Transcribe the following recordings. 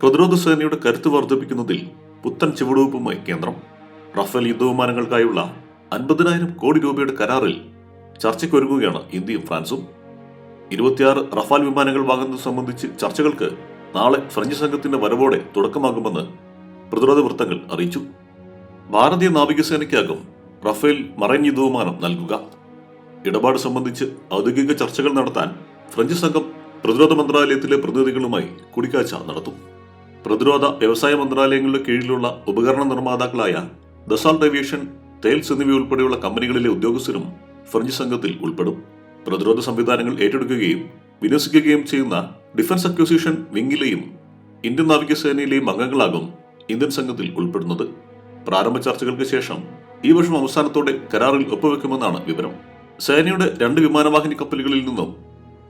പ്രതിരോധ സേനയുടെ കരുത്ത് വർദ്ധിപ്പിക്കുന്നതിൽ പുത്തൻ ചുവടുവയ്പുമായി കേന്ദ്രം. റഫേൽ യുദ്ധവിമാനങ്ങൾക്കായുള്ള അൻപതിനായിരം കോടി രൂപയുടെ കരാറിൽ ചർച്ചയ്ക്കൊരുങ്ങുകയാണ് ഇന്ത്യയും ഫ്രാൻസും. ഇരുപത്തിയാറ് റഫാൽ വിമാനങ്ങൾ വാങ്ങുന്നത് സംബന്ധിച്ച് ചർച്ചകൾക്ക് നാളെ ഫ്രഞ്ച് സംഘത്തിന്റെ വരവോടെ തുടക്കമാകുമെന്ന് പ്രതിരോധ വൃത്തങ്ങൾ അറിയിച്ചു. ഭാരതീയ നാവികസേനയ്ക്കാകും റഫേൽ മറൈൻ യുദ്ധവിമാനം നൽകുക. ഇടപാട് സംബന്ധിച്ച് ഔദ്യോഗിക ചർച്ചകൾ നടത്താൻ ഫ്രഞ്ച് സംഘം പ്രതിരോധ മന്ത്രാലയത്തിലെ പ്രതിനിധികളുമായി കൂടിക്കാഴ്ച നടത്തും. പ്രതിരോധ വ്യവസായ മന്ത്രാലയങ്ങളുടെ കീഴിലുള്ള ഉപകരണ നിർമ്മാതാക്കളായ ദസാൾട്ട് ഏവിയേഷൻ തേൽസ് എന്നിവയുൾപ്പെടെയുള്ള കമ്പനികളിലെ ഉദ്യോഗസ്ഥരും ഫ്രഞ്ച് സംഘത്തിൽ ഉൾപ്പെടും. പ്രതിരോധ സംവിധാനങ്ങൾ ഏറ്റെടുക്കുകയും വിന്യസിക്കുകയും ചെയ്യുന്ന ഡിഫൻസ് അക്വിസിഷൻ വിങ്ങിലെയും ഇന്ത്യൻ നാവികസേനയിലെയും അംഗങ്ങളാകും ഇന്ത്യൻ സംഘത്തിൽ ഉൾപ്പെടുന്നത്. പ്രാരംഭ ചർച്ചകൾക്ക് ശേഷം ഈ വർഷം അവസാനത്തോടെ കരാറിൽ ഒപ്പുവെക്കുമെന്നാണ് വിവരം. സേനയുടെ രണ്ട് വിമാനവാഹിനി കപ്പലുകളിൽ നിന്നും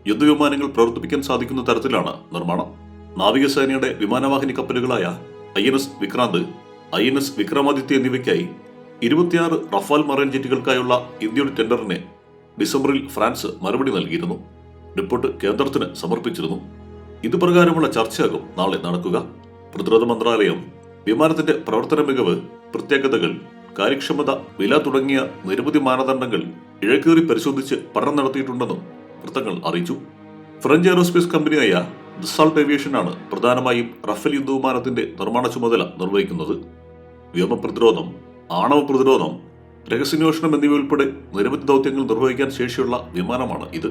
യുദ്ധവിമാനങ്ങൾ പ്രവർത്തിപ്പിക്കാൻ സാധിക്കുന്ന തരത്തിലാണ് നിർമ്മാണം. നാവികസേനയുടെ വിമാനവാഹിനി കപ്പലുകളായ I N S Vikrant I N S Vikramaditya എന്നിവയ്ക്കായി ഇരുപത്തിയാറ് റഫാൽ മറൈൻ ജെറ്റുകൾക്കായുള്ള ഇന്ത്യയുടെ ടെൻഡറിന് ഡിസംബറിൽ ഫ്രാൻസ് മറുപടി നൽകിയിരുന്നു. റിപ്പോർട്ട് കേന്ദ്രത്തിന് സമർപ്പിച്ചിരുന്നു. ഇതുപ്രകാരമുള്ള ചർച്ചയാകും നാളെ നടക്കുക. പ്രതിരോധ മന്ത്രാലയം വിമാനത്തിന്റെ പ്രവർത്തന മികവ് പ്രത്യേകതകൾ കാര്യക്ഷമത വില തുടങ്ങിയ നിരവധി മാനദണ്ഡങ്ങൾ ഇഴക്കേറി പരിശോധിച്ച് പഠനം നടത്തിയിട്ടുണ്ടെന്നും വൃത്തങ്ങൾ അറിയിച്ചു. ഫ്രഞ്ച് എയറോസ്പേസ് കമ്പനിയായ ദസാൾട്ട് ഏവിയേഷനാണ് പ്രധാനമായും റഫേൽ യുദ്ധവിമാനത്തിന്റെ നിർമ്മാണ ചുമതല നിർവഹിക്കുന്നത്. വ്യോമ പ്രതിരോധം ആണവ പ്രതിരോധം രഹസ്യാന്വേഷണം എന്നിവയുൾപ്പെടെ നിരവധി ദൗത്യങ്ങൾ നിർവഹിക്കാൻ ശേഷിയുള്ള വിമാനമാണ് ഇത്.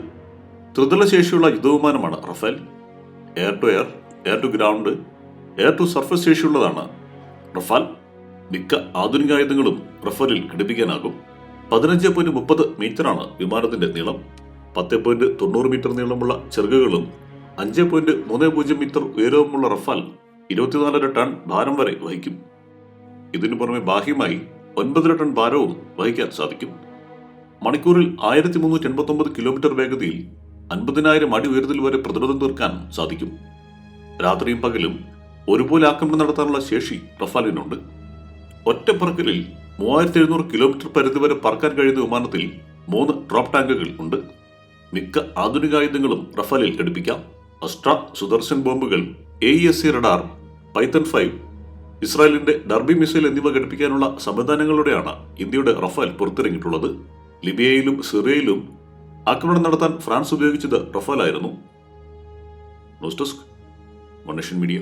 ത്രിതല ശേഷിയുള്ള യുദ്ധവിമാനമാണ് Rafale. Air to air air to ground air to surface ശേഷിയുള്ളതാണ് Rafale. മിക്ക ആധുനിക ആയുധങ്ങളും റഫേലിൽ ഘടിപ്പിക്കാനാകും. പതിനഞ്ച് പോയിന്റ് മുപ്പത് മീറ്ററാണ് വിമാനത്തിന്റെ നീളം. പത്ത് പോയിന്റ് തൊണ്ണൂറ് മീറ്റർ നീളമുള്ള ചെറുകുകളും അഞ്ച് പോയിന്റ് മൂന്ന് പൂജ്യം മീറ്റർ ഉയരവുമുള്ള റഫാൽ ഇരുപത്തിനാലര ടൺ ഭാരം വരെ വഹിക്കും. ഇതിനു പുറമെ ബാഹ്യമായി ഒൻപതര ടൺ ഭാരവും വഹിക്കാൻ സാധിക്കും. മണിക്കൂറിൽ ആയിരത്തി മുന്നൂറ്റി എൺപത്തി ഒമ്പത് കിലോമീറ്റർ വേഗതയിൽ അൻപതിനായിരം അടി ഉയരത്തിൽ വരെ പ്രതിരോധം തീർക്കാൻ സാധിക്കും. രാത്രിയും പകലും ഒരുപോലെ ആക്രമണം നടത്താനുള്ള ശേഷി റഫാലിനുണ്ട്. ഒറ്റ പറക്കലിൽ മൂവായിരത്തി എഴുന്നൂറ് കിലോമീറ്റർ പരിധി വരെ പറക്കാൻ കഴിയുന്ന വിമാനത്തിൽ മൂന്ന് ഡ്രോപ്പ് ടാങ്കുകൾ ഉണ്ട്. മിക്ക ആധുനികായുധങ്ങളും റഫാലിൽ ഘടിപ്പിക്കാം. അസ്ട്ര സുദർശൻ ബോംബുകൾ A S C radar Python five ഇസ്രായേലിന്റെ ഡർബി മിസൈൽ എന്നിവ ഘടിപ്പിക്കാനുള്ള സംവിധാനങ്ങളോടെയാണ് ഇന്ത്യയുടെ റഫാൽ പുറത്തിറങ്ങിയിട്ടുള്ളത്. ലിബിയയിലും സിറിയയിലും ആക്രമണം നടത്താൻ ഫ്രാൻസ് ഉപയോഗിച്ചത് റഫാലായിരുന്നു. News desk Manushyan media.